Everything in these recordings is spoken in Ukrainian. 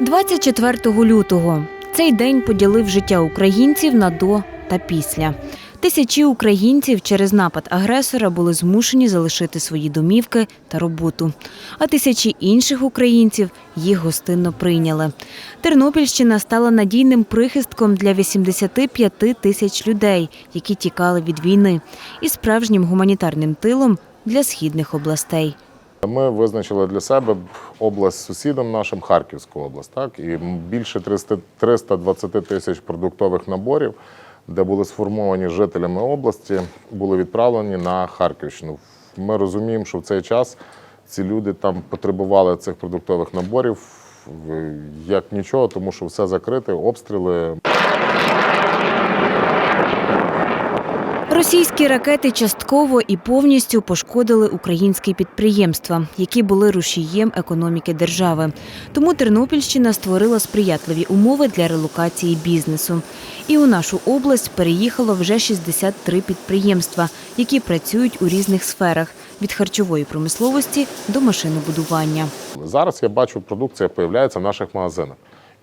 24 лютого цей день поділив життя українців на до та після. Тисячі українців через напад агресора були змушені залишити свої домівки та роботу. А тисячі інших українців їх гостинно прийняли. Тернопільщина стала надійним прихистком для 85 тисяч людей, які тікали від війни, і справжнім гуманітарним тилом для східних областей. Ми визначили для себе область сусідом нашим Харківську область, так і більше 300 320 тисяч продуктових наборів, де були сформовані жителями області, були відправлені на Харківщину. Ми розуміємо, що в цей час ці люди там потребували цих продуктових наборів як нічого, тому що все закрите, обстріли. Російські ракети частково і повністю пошкодили українські підприємства, які були рушієм економіки держави. Тому Тернопільщина створила сприятливі умови для релокації бізнесу. І у нашу область переїхало вже 63 підприємства, які працюють у різних сферах від харчової промисловості до машинобудування. Зараз я бачу, продукція з'являється в наших магазинах.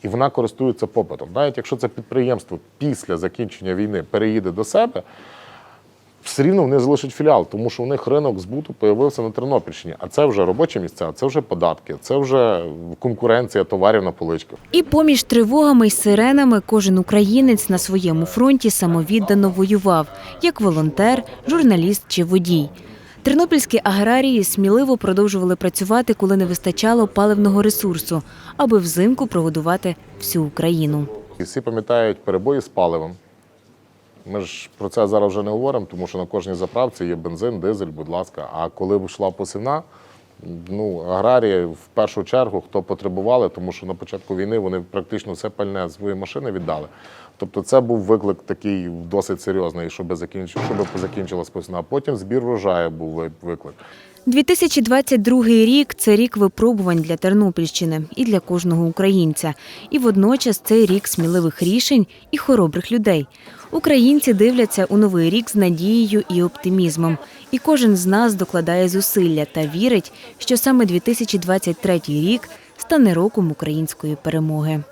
І вона користується попитом. Навіть якщо це підприємство після закінчення війни переїде до себе, все рівно вони залишать філіал, тому що у них ринок збуту появився на Тернопільщині. А це вже робочі місця, це вже податки, це вже конкуренція товарів на поличках. І поміж тривогами й сиренами кожен українець на своєму фронті самовіддано воював, як волонтер, журналіст чи водій. Тернопільські аграрії сміливо продовжували працювати, коли не вистачало паливного ресурсу, аби взимку прогодувати всю Україну. І всі пам'ятають перебої з паливом. Ми ж про це зараз вже не говоримо, тому що на кожній заправці є бензин, дизель, будь ласка. А коли йшла посівна, ну, аграрії в першу чергу, хто потребували, тому що на початку війни вони практично все пальне свої машини віддали. Тобто це був виклик такий досить серйозний, щоб закінчилась посівна. Потім збір врожаю був виклик. 2022 рік це рік випробувань для Тернопільщини і для кожного українця. І водночас цей рік сміливих рішень і хоробрих людей. Українці дивляться у новий рік з надією і оптимізмом. І кожен з нас докладає зусилля та вірить, що саме 2023 рік стане роком української перемоги.